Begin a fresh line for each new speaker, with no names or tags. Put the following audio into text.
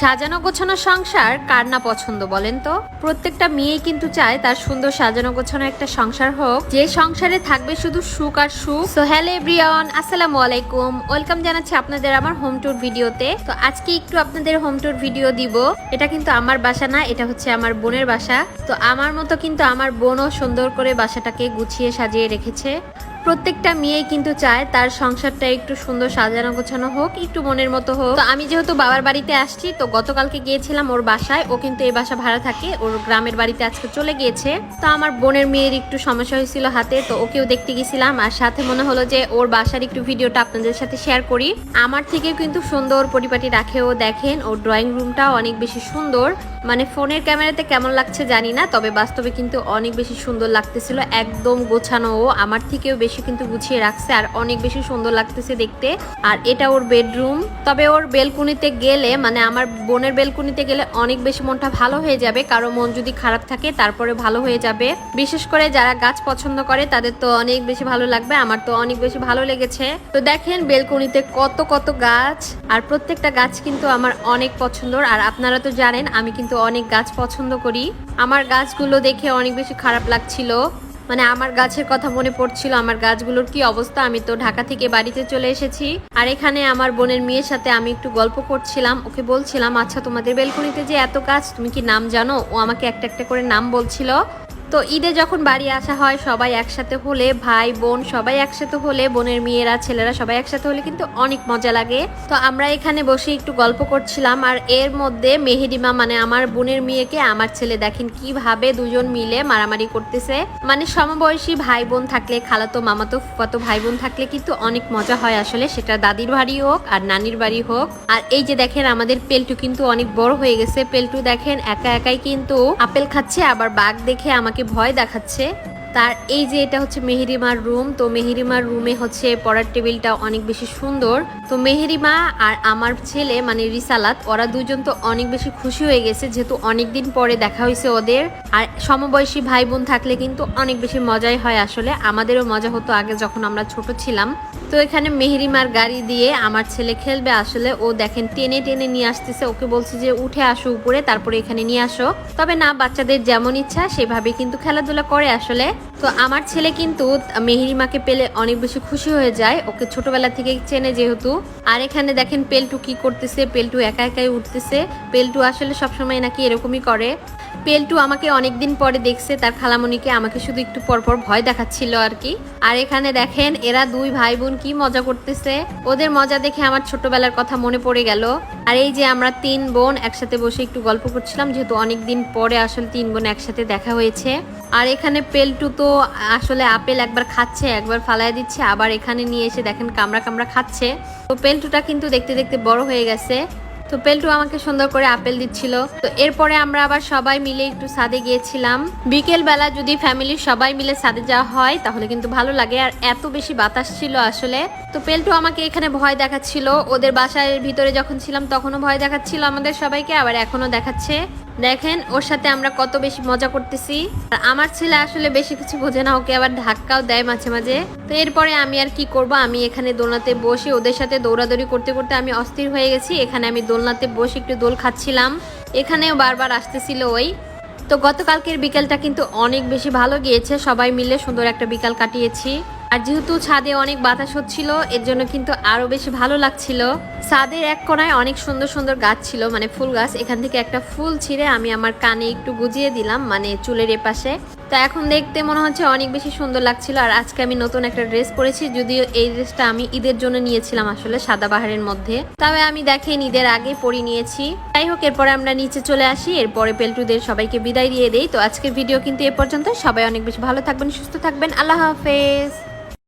সাজানো গোছানো সংসার কার না পছন্দ বলেন তো? প্রত্যেকটা মেয়েই কিন্তু চায় তার সুন্দর সাজানো গোছানো একটা সংসার হোক। যে সংসারে থাকবে শুধু সুখ আর সুখ। সো হ্যালো এভরিওয়ান আসসালামু আলাইকুম। ওয়েলকাম জানাচ্ছি আপনাদের আমার হোম ট্যুর ভিডিওতে তো আজকে একটু আপনাদের হোম ট্যুর ভিডিও দিব। এটা কিন্তু আমার বাসা না, এটা হচ্ছে আমার বোনের বাসা। তো আমার মতো কিন্তু আমার বোনও সুন্দর করে বাসাটাকে গুছিয়ে সাজিয়ে রেখেছে। প্রত্যেকটা মেয়েই কিন্তু চায় তার সংসারটা একটু সুন্দর সাজানো গোছানো হোক, একটু মনের মতো হোক। তো আমি যেহেতু বাবার বাড়িতে আসছি, তো গতকালকে গিয়েছিলাম ওর বাসায়, ও কিন্তু এই বাসা ভাড়া থাকে, ওর গ্রামের বাড়িতে আজকে চলে গিয়েছে। তো আমার বোনের মেয়ের একটু সমস্যা হয়েছিল হাতে, তো ওকেও দেখতে গেছিলাম। আর সাথে মনে হলো যে ওর বাসার একটু ভিডিওটা আপনাদের সাথে শেয়ার করি। আমার থেকেও কিন্তু সুন্দর পরিপাটি রাখে, ও দেখেন, ওর ড্রয়িং রুমটাও অনেক বেশি সুন্দর। মানে ফোনের ক্যামেরাতে কেমন লাগছে জানি না, তবে বাস্তবে কিন্তু অনেক বেশি সুন্দর লাগতেছিল, একদম গোছানো ও। আমার থেকেও বেশি কিন্তু গুছিয়ে রাখছে আর অনেক বেশি সুন্দর লাগতেছে দেখতে। আর এটা ওর বেডরুম তবে ওর বেলকুনিতে গেলে মানে আমার বোনের বেলকুনিতে গেলে অনেক বেশি মনটা ভালো হয়ে যাবে। কারও মন যদি খারাপ থাকে, তারপরে ভালো হয়ে যাবে। বিশেষ করে যারা গাছ পছন্দ করে, তাদের তো অনেক বেশি ভালো লাগবে। আমার তো অনেক বেশি ভালো লেগেছে। তো দেখেন বেলকুনিতে কত কত গাছ। আর প্রত্যেকটা গাছ কিন্তু আমার অনেক পছন্দর। আর আপনারা তো জানেন, আমি কিন্তু অনেক গাছ পছন্দ করি। আমার গাছগুলো দেখে অনেক বেশি খারাপ লাগছিল। মানে আমার গাছের কথা মনে পড়ছিল, আমার গাছগুলোর কি অবস্থা? আমি তো ঢাকা থেকে বাড়িতে চলে এসেছি। আর এখানে আমার বোনের মেয়ের সাথে আমি একটু গল্প করছিলাম, ওকে বলছিলাম আচ্ছা তোমাদের বেলকুনিতে যে এত গাছ, তুমি কি নাম জানো? ও আমাকে একটা একটা করে নাম বলছিল। তো ঈদে যখন বাড়ি আসা হয়, সবাই একসাথে হলে, ভাই, বোন সবাই একসাথে হলে, বোনের মেয়েরা, ছেলেরা সবাই একসাথে হলে কিন্তু অনেক মজা লাগে। তো আমরা এখানে বসে একটু গল্প করছিলাম আর এর মধ্যে মেহেরিমা মানে আমার বোনের মেয়েকে আমার ছেলে দেখেন কীভাবে দুজন মিলে মারামারি করতেছে। মানে সমবয়সী ভাই বোন থাকলে, খালাতো মামাতো ফুফাতো ভাই বোন থাকলে কিন্তু অনেক মজা হয় আসলে। সেটা দাদির বাড়ি হোক আর নানির বাড়ি হোক। আর এই যে দেখেন আমাদের পেলটু কিন্তু অনেক বড় হয়ে গেছে। পেলটু দেখেন একা একাই কিন্তু আপেল খাচ্ছে, আবার বাঘ দেখে আমাকে ভয় দেখাচ্ছে। তার এই যে এটা হচ্ছে মেহেরিমার রুম, তো মেহেরিমার রুমে হচ্ছে পড়ার টেবিলটা অনেক বেশি সুন্দর। তো মেহেরিমা আর আমার ছেলে মানে রিসালাত, ওরা দুজন তো অনেক বেশি খুশি হয়ে গেছে, যেহেতু অনেক দিন পরে দেখা হয়েছে ওদের। আর সমবয়সী ভাই বোন থাকলে কিন্তু অনেক বেশি মজাই হয় আসলে। আমাদেরও মজা হতো আগে যখন আমরা ছোট ছিলাম। তো এখানে মেহেরিমার গাড়ি দিয়ে আমার ছেলে খেলবে। আসলে ও দেখেন টেনে টেনে নিয়ে আসতেছে। ওকে বলছে যে, উঠে আসো উপরে, তারপরে এখানে নিয়ে আসো। তবে না, বাচ্চাদের যেমন ইচ্ছা সেভাবে কিন্তু খেলাধুলা করে আসলে। তো আমার ছেলে কিন্তু মেহেরিমাকে পেলে অনেক বেশি খুশি হয়ে যায়। ওকে ছোটবেলা থেকে চেনে যেহেতু। আর এখানে দেখেন পেলটু কি করতেছে? পেলটু একা একাই উঠতেছে। পেলটু আসলে সবসময় নাকি এরকমই করে। পেলটু আমাকে অনেকদিন পরে দেখছে, তার খালামণিকে আমাকে শুধু একটু পরপর ভয় দেখাচ্ছিল আর কি। আর এখানে দেখেন, এরা দুই ভাই বোন কি মজা করতেছে। ওদের মজা দেখে আমার ছোটবেলার কথা মনে পড়ে গেল। আর এই যে আমরা তিন বোন একসাথে বসে একটু গল্প করছিলাম, যেহেতু অনেক দিন পরে আসলে তিন বোন একসাথে দেখা হয়েছে। আর এখানে পেলটু তো আসলে আপেল একবার খাচ্ছে, একবার ফালায় দিচ্ছে, আবার এখানে নিয়ে এসে দেখেন কামড়া কামড়া খাচ্ছে। তো পেলটুটা কিন্তু দেখতে দেখতে বড় হয়ে গেছে। তো পেলটু আমাকে সুন্দর করে আপেল দিচ্ছিল। তো এরপরে আমরা আবার সবাই মিলে একটু সাদে গিয়েছিলাম। বিকেল বেলা যদি ফ্যামিলির সবাই মিলে সাদে যাওয়া হয়, তাহলে কিন্তু ভালো লাগে। আর এত বেশি বাতাস ছিল আসলে। তো পেলটু আমাকে এখানে ভয় দেখাচ্ছিল। ওদের বাসার ভিতরে যখন ছিলাম তখনও ভয় দেখাচ্ছিল আমাদের সবাইকে, আবার এখনও দেখাচ্ছে। দেখেন, ওর সাথে আমরা কত বেশি মজা করতেছি। আর আমার ছেলে আসলে বেশি কিছু বোঝে না, ওকে আবার ধাক্কাও দেয় মাঝে মাঝে। তো এরপরে আমি আর কি করব? আমি এখানে দোলনাতে বসে ওদের সাথে দৌড়াদৌড়ি করতে করতে আমি অস্থির হয়ে গেছি। এখানে আমি দোলনাতে বসে একটু দোল খাচ্ছিলাম। এখানেও বারবার আসতেছিল ওই। তো গতকালকের বিকেলটা কিন্তু অনেক বেশি ভালো গিয়েছে। সবাই মিলে সুন্দর একটা বিকাল কাটিয়েছি। আর যেহেতু ছাদে অনেক বাতাস হচ্ছিল, এর জন্য কিন্তু আরও বেশি ভালো লাগছিল। ছাদের এক কোনায় অনেক সুন্দর সুন্দর গাছ ছিল মানে ফুল গাছ। এখান থেকে একটা ফুল ছিঁড়ে আমি আমার কানে একটু গুজিয়ে দিলাম মানে চুলের এপাশে। তো এখন দেখতে মনে হচ্ছে অনেক বেশি সুন্দর লাগছিল, আর আজকে আমি নতুন একটা ড্রেস পরেছি, যদিও এই ড্রেসটা আমি ঈদের জন্য নিয়েছিলাম আসলে সাদা বাহারের মধ্যে। তবে আমি দেখেন ঈদের আগে পরি নিয়েছি। যাই হোক, এরপরে আমরা নিচে চলে আসি, এরপরে পেলটুদের সবাইকে বিদায় দিয়ে দেই। তো আজকের ভিডিও কিন্তু এ পর্যন্ত। সবাই অনেক বেশি ভালো থাকবেন, সুস্থ থাকবেন। আল্লাহ হাফেজ।